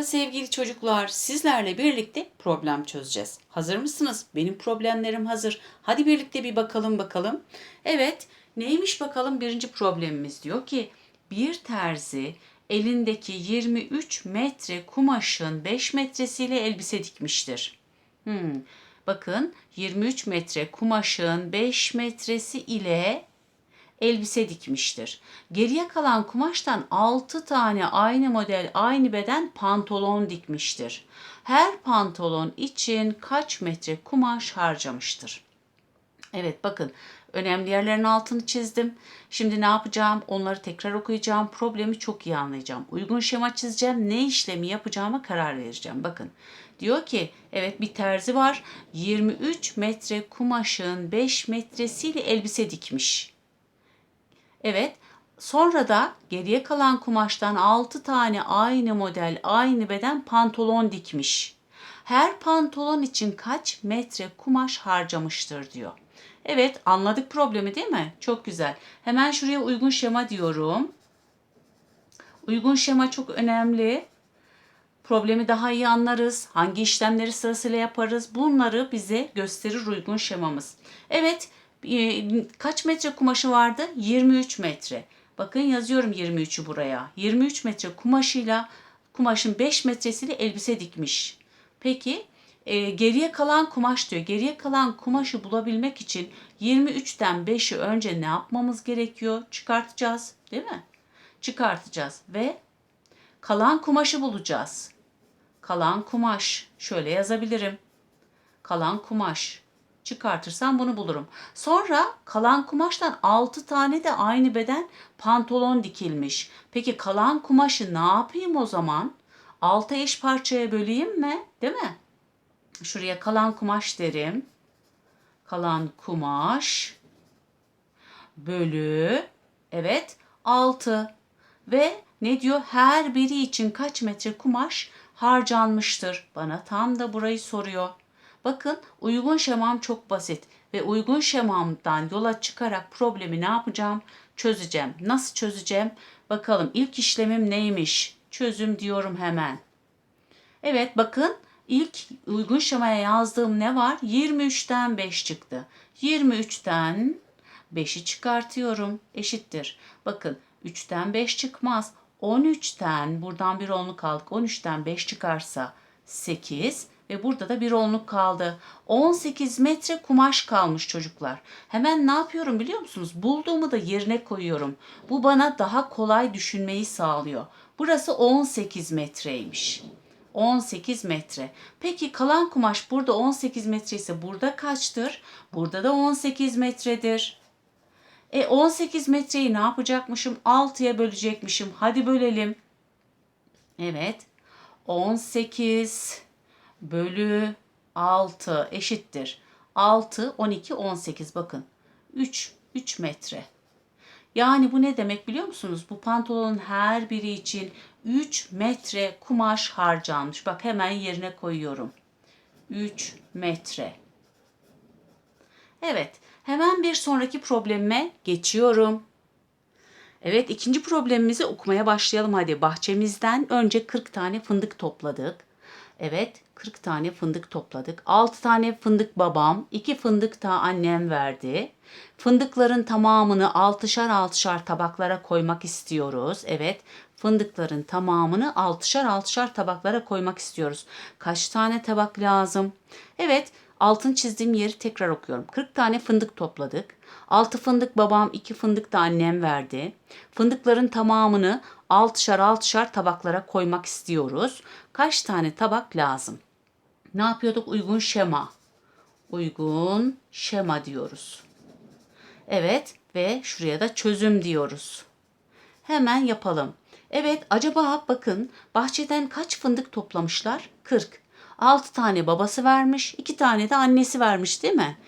Merhaba sevgili çocuklar. Sizlerle birlikte problem çözeceğiz. Hazır mısınız? Benim problemlerim hazır. Hadi birlikte bir bakalım bakalım. Evet, neymiş bakalım birinci problemimiz diyor ki bir terzi elindeki 23 metre kumaşın 5 metresiyle elbise dikmiştir. Hmm. Bakın 23 metre kumaşın 5 metresi ile elbise dikmiştir. Geriye kalan kumaştan 6 tane aynı model, aynı beden pantolon dikmiştir. Her pantolon için kaç metre kumaş harcamıştır? Evet bakın önemli yerlerin altını çizdim. Şimdi ne yapacağım? Onları tekrar okuyacağım. Problemi çok iyi anlayacağım. Uygun şema çizeceğim. Ne işlemi yapacağıma karar vereceğim. Bakın diyor ki evet bir terzi var. 23 metre kumaşın 5 metresiyle elbise dikmiş. Evet. Sonra da geriye kalan kumaştan 6 tane aynı model, aynı beden pantolon dikmiş. Her pantolon için kaç metre kumaş harcamıştır diyor. Evet, anladık problemi değil mi? Çok güzel. Hemen şuraya uygun şema diyorum. Uygun şema çok önemli. Problemi daha iyi anlarız. Hangi işlemleri sırasıyla yaparız? Bunları bize gösterir uygun şemamız. Evet, kaç metre kumaşı vardı? 23 metre. Bakın yazıyorum 23'ü buraya. 23 metre kumaşıyla kumaşın 5 metresiyle elbise dikmiş. Peki e, geriye kalan kumaş diyor. Geriye kalan kumaşı bulabilmek için 23'ten 5'i önce ne yapmamız gerekiyor? Çıkartacağız, değil mi? Çıkartacağız ve kalan kumaşı bulacağız. Kalan kumaş şöyle yazabilirim. Kalan kumaş çıkartırsam bunu bulurum. Sonra kalan kumaştan 6 tane de aynı beden pantolon dikilmiş. Peki kalan kumaşı ne yapayım o zaman? 6 eş parçaya böleyim mi? Değil mi? Şuraya kalan kumaş derim. Kalan kumaş bölü evet 6 ve ne diyor? Her biri için kaç metre kumaş harcanmıştır? Bana tam da burayı soruyor. Bakın uygun şemam çok basit ve uygun şemamdan yola çıkarak problemi ne yapacağım? Çözeceğim. Nasıl çözeceğim? Bakalım ilk işlemim neymiş? Çözüm diyorum hemen. Evet bakın ilk uygun şemaya yazdığım ne var? 23'ten 5 çıktı. 23'ten 5'i çıkartıyorum. Eşittir. Bakın 3'ten 5 çıkmaz. 13'ten buradan bir onluk aldık. 13'ten 5 çıkarsa 8 ve burada da bir onluk kaldı. 18 metre kumaş kalmış çocuklar. Hemen ne yapıyorum biliyor musunuz? Bulduğumu da yerine koyuyorum. Bu bana daha kolay düşünmeyi sağlıyor. Burası 18 metreymiş. 18 metre. Peki kalan kumaş burada 18 metre ise burada kaçtır? Burada da 18 metredir. E 18 metreyi ne yapacakmışım? 6'ya bölecekmişim. Hadi bölelim. Evet. 18 bölü 6 eşittir. 6, 12, 18 bakın. 3, 3 metre. Yani bu ne demek biliyor musunuz? Bu pantolonun her biri için 3 metre kumaş harcanmış. Bak hemen yerine koyuyorum. 3 metre. Evet, hemen bir sonraki problemime geçiyorum. Evet, ikinci problemimizi okumaya başlayalım hadi. Bahçemizden önce 40 tane fındık topladık. Evet, 40 tane fındık topladık. 6 tane fındık babam, 2 fındık da annem verdi. Fındıkların tamamını altışar altışar tabaklara koymak istiyoruz. Evet, fındıkların tamamını altışar altışar tabaklara koymak istiyoruz. Kaç tane tabak lazım? Evet, altın çizdiğim yeri tekrar okuyorum. 40 tane fındık topladık. 6 fındık babam, 2 fındık da annem verdi. Fındıkların tamamını altışar altışar tabaklara koymak istiyoruz. Kaç tane tabak lazım? Ne yapıyorduk? Uygun şema. Uygun şema diyoruz. Evet ve şuraya da çözüm diyoruz. Hemen yapalım. Evet acaba bakın bahçeden kaç fındık toplamışlar? 40. 6 tane babası vermiş, 2 tane de annesi vermiş değil mi?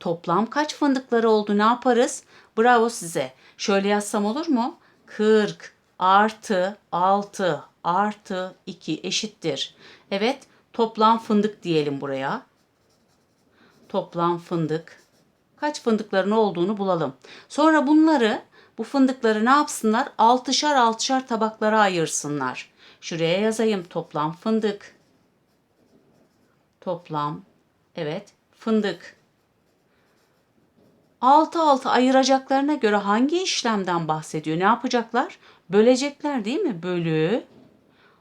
Toplam kaç fındıkları oldu ne yaparız? Bravo size. Şöyle yazsam olur mu? 40 artı 6 artı 2 eşittir. Evet toplam fındık diyelim buraya. Toplam fındık. Kaç fındıkların olduğunu bulalım. Sonra bunları bu fındıkları ne yapsınlar? Altışar altışar tabaklara ayırsınlar. Şuraya yazayım. Toplam fındık. Toplam. Evet. Fındık. Altı altı ayıracaklarına göre hangi işlemden bahsediyor? Ne yapacaklar? Bölecekler değil mi? Bölü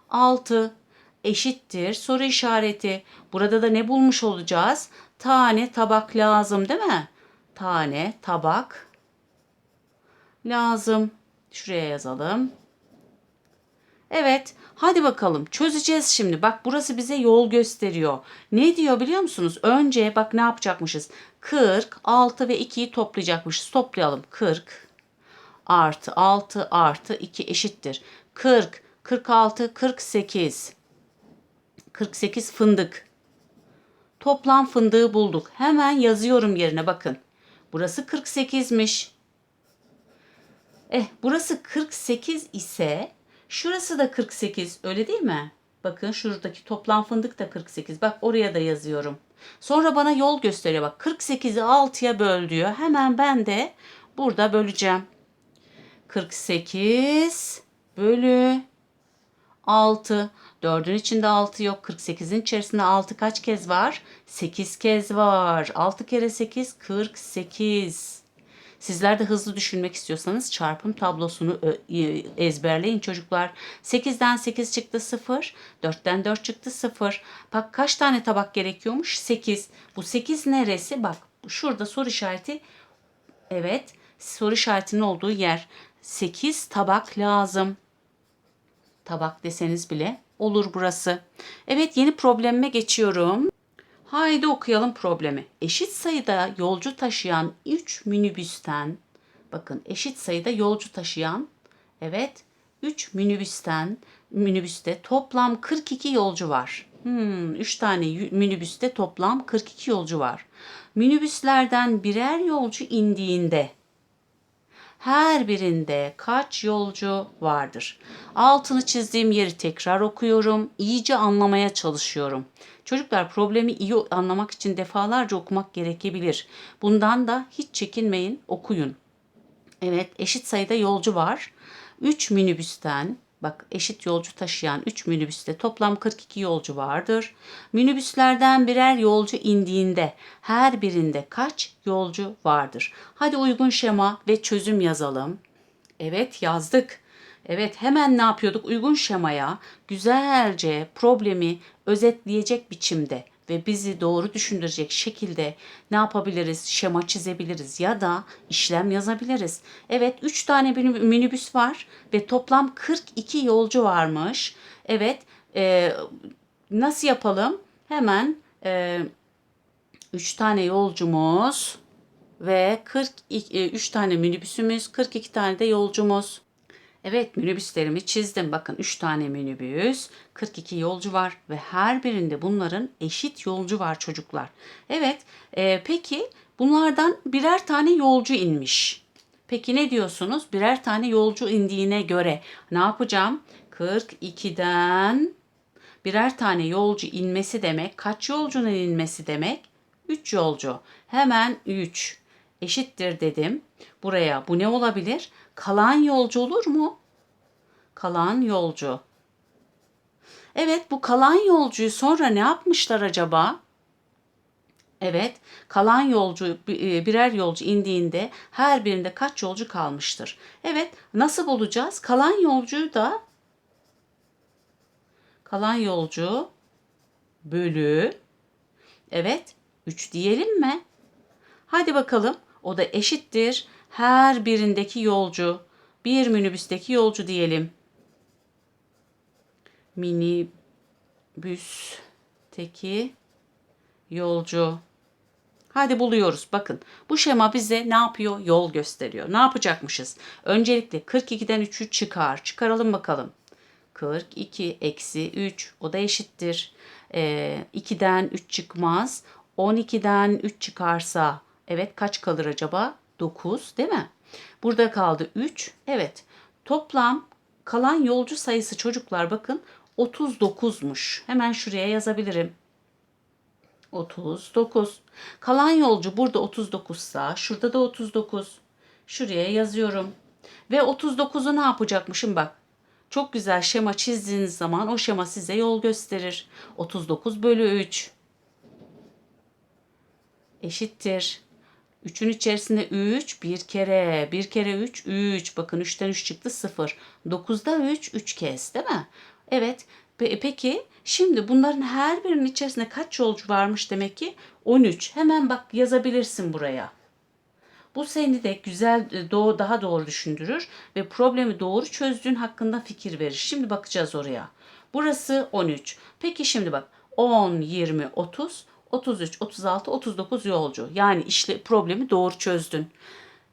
6 eşittir soru işareti. Burada da ne bulmuş olacağız? Tane tabak lazım değil mi? Tane tabak lazım. Şuraya yazalım. Evet, hadi bakalım çözeceğiz şimdi. Bak burası bize yol gösteriyor. Ne diyor biliyor musunuz? Önce bak ne yapacakmışız? 40, 6 ve 2'yi toplayacakmışız. Toplayalım. 40 artı 6 artı 2 eşittir. 40, 46, 48. 48 fındık. Toplam fındığı bulduk. Hemen yazıyorum yerine bakın. Burası 48'miş. Eh burası 48 ise şurası da 48 öyle değil mi? Bakın şuradaki toplam fındık da 48. Bak oraya da yazıyorum. Sonra bana yol gösteriyor bak 48'i 6'ya böl diyor. Hemen ben de burada böleceğim. 48 bölü 6. 4'ün içinde 6 yok. 48'in içerisinde 6 kaç kez var? 8 kez var. 6 kere 8 48. Sizler de hızlı düşünmek istiyorsanız çarpım tablosunu ezberleyin çocuklar. 8'den 8 çıktı 0. 4'ten 4 çıktı 0. Bak kaç tane tabak gerekiyormuş? 8. Bu 8 neresi? Bak şurada soru işareti. Evet soru işaretinin olduğu yer. 8 tabak lazım. Tabak deseniz bile olur burası. Evet yeni problemime geçiyorum. Haydi okuyalım problemi. Eşit sayıda yolcu taşıyan 3 minibüsten bakın eşit sayıda yolcu taşıyan evet 3 minibüsten minibüste toplam 42 yolcu var. Hmm, 3 tane minibüste toplam 42 yolcu var. Minibüslerden birer yolcu indiğinde her birinde kaç yolcu vardır? Altını çizdiğim yeri tekrar okuyorum. İyice anlamaya çalışıyorum. Çocuklar problemi iyi anlamak için defalarca okumak gerekebilir. Bundan da hiç çekinmeyin, okuyun. Evet, eşit sayıda yolcu var. 3 minibüsten Bak eşit yolcu taşıyan 3 minibüste toplam 42 yolcu vardır. Minibüslerden birer yolcu indiğinde her birinde kaç yolcu vardır? Hadi uygun şema ve çözüm yazalım. Evet yazdık. Evet hemen ne yapıyorduk? Uygun şemaya güzelce problemi özetleyecek biçimde ve bizi doğru düşündürecek şekilde ne yapabiliriz? Şema çizebiliriz ya da işlem yazabiliriz. Evet 3 tane minibüs var ve toplam 42 yolcu varmış. Evet e, nasıl yapalım? Hemen 3 e, tane yolcumuz ve 43 e, tane minibüsümüz, 42 tane de yolcumuz. Evet minibüslerimi çizdim. Bakın 3 tane minibüs, 42 yolcu var ve her birinde bunların eşit yolcu var çocuklar. Evet e, peki bunlardan birer tane yolcu inmiş. Peki ne diyorsunuz? Birer tane yolcu indiğine göre ne yapacağım? 42'den birer tane yolcu inmesi demek kaç yolcunun inmesi demek? 3 yolcu. Hemen 3 eşittir dedim. Buraya bu ne olabilir? Kalan yolcu olur mu? Kalan yolcu. Evet bu kalan yolcuyu sonra ne yapmışlar acaba? Evet, kalan yolcu e, birer yolcu indiğinde her birinde kaç yolcu kalmıştır? Evet, nasıl bulacağız? Kalan yolcuyu da kalan yolcu bölü evet 3 diyelim mi? Hadi bakalım. O da eşittir her birindeki yolcu. Bir minibüsteki yolcu diyelim. Minibüsteki yolcu. Hadi buluyoruz. Bakın bu şema bize ne yapıyor? Yol gösteriyor. Ne yapacakmışız? Öncelikle 42'den 3'ü çıkar. Çıkaralım bakalım. 42 eksi 3 o da eşittir. Ee, 2'den 3 çıkmaz. 12'den 3 çıkarsa evet kaç kalır acaba? 9 değil mi? Burada kaldı 3. Evet. Toplam kalan yolcu sayısı çocuklar bakın 39'muş. Hemen şuraya yazabilirim. 39. Kalan yolcu burada 39 sa şurada da 39. Şuraya yazıyorum. Ve 39'u ne yapacakmışım bak. çok güzel şema çizdiğiniz zaman o şema size yol gösterir. 39 bölü 3 eşittir. 3'ün içerisinde 3 bir kere, bir kere 3, 3. Bakın 3'ten 3 çıktı 0. 9'da 3, 3 kez değil mi? Evet. Pe- Peki şimdi bunların her birinin içerisinde kaç yolcu varmış demek ki? 13. Hemen bak yazabilirsin buraya. Bu seni de güzel, e, doğru, daha doğru düşündürür ve problemi doğru çözdüğün hakkında fikir verir. Şimdi bakacağız oraya. Burası 13. Peki şimdi bak 10, 20, 30, 33, 36, 39 yolcu. Yani işle problemi doğru çözdün.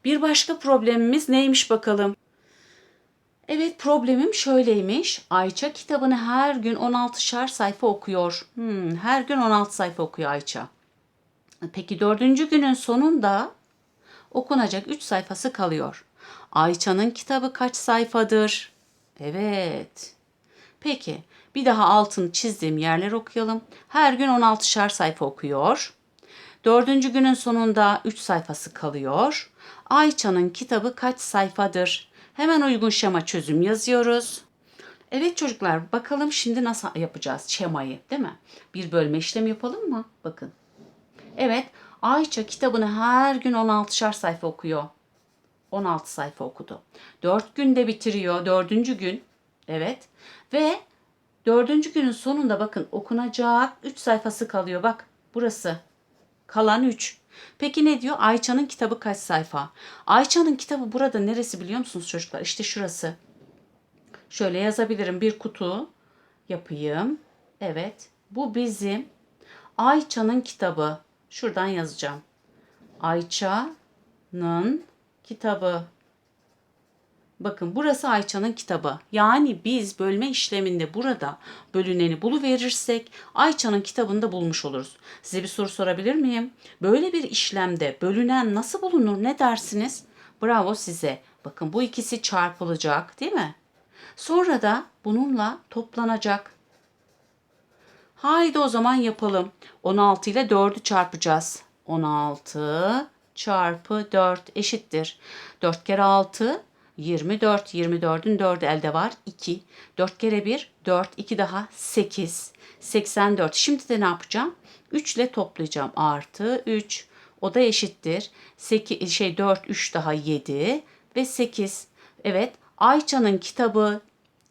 Bir başka problemimiz neymiş bakalım? Evet problemim şöyleymiş. Ayça kitabını her gün 16'şar sayfa okuyor. Hmm, her gün 16 sayfa okuyor Ayça. Peki dördüncü günün sonunda okunacak 3 sayfası kalıyor. Ayça'nın kitabı kaç sayfadır? Evet. Peki bir daha altını çizdiğim yerler okuyalım. Her gün 16'şar sayfa okuyor. Dördüncü günün sonunda 3 sayfası kalıyor. Ayça'nın kitabı kaç sayfadır? Hemen uygun şema çözüm yazıyoruz. Evet çocuklar bakalım şimdi nasıl yapacağız şemayı değil mi? Bir bölme işlemi yapalım mı? Bakın. Evet Ayça kitabını her gün 16'şar sayfa okuyor. 16 sayfa okudu. 4 günde bitiriyor. Dördüncü gün. Evet. Ve dördüncü günün sonunda bakın okunacak 3 sayfası kalıyor. Bak burası. Kalan 3. Peki ne diyor? Ayça'nın kitabı kaç sayfa? Ayça'nın kitabı burada neresi biliyor musunuz çocuklar? İşte şurası. Şöyle yazabilirim. Bir kutu yapayım. Evet. Bu bizim Ayça'nın kitabı. Şuradan yazacağım. Ayça'nın kitabı. Bakın burası Ayça'nın kitabı. Yani biz bölme işleminde burada bölüneni buluverirsek Ayça'nın kitabını da bulmuş oluruz. Size bir soru sorabilir miyim? Böyle bir işlemde bölünen nasıl bulunur ne dersiniz? Bravo size. Bakın bu ikisi çarpılacak değil mi? Sonra da bununla toplanacak. Haydi o zaman yapalım. 16 ile 4'ü çarpacağız. 16 çarpı 4 eşittir. 4 kere 6 24. 24'ün 4'ü elde var. 2. 4 kere 1 4. 2 daha 8. 84. Şimdi de ne yapacağım? 3 ile toplayacağım. Artı 3. O da eşittir. 8, şey 4 3 daha 7 ve 8. Evet Ayça'nın kitabı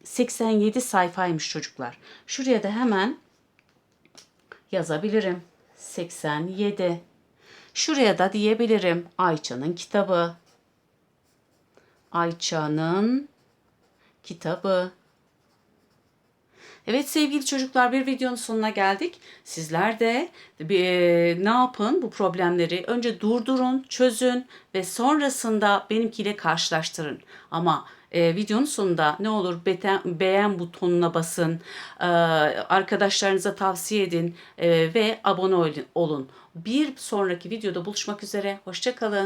87 sayfaymış çocuklar. Şuraya da hemen yazabilirim. 87. Şuraya da diyebilirim. Ayça'nın kitabı. Ayça'nın kitabı. Evet sevgili çocuklar bir videonun sonuna geldik. Sizler de e, ne yapın bu problemleri? Önce durdurun, çözün ve sonrasında benimkiyle karşılaştırın. Ama e, videonun sonunda ne olur beten, beğen butonuna basın, e, arkadaşlarınıza tavsiye edin e, ve abone olun. Bir sonraki videoda buluşmak üzere. Hoşçakalın.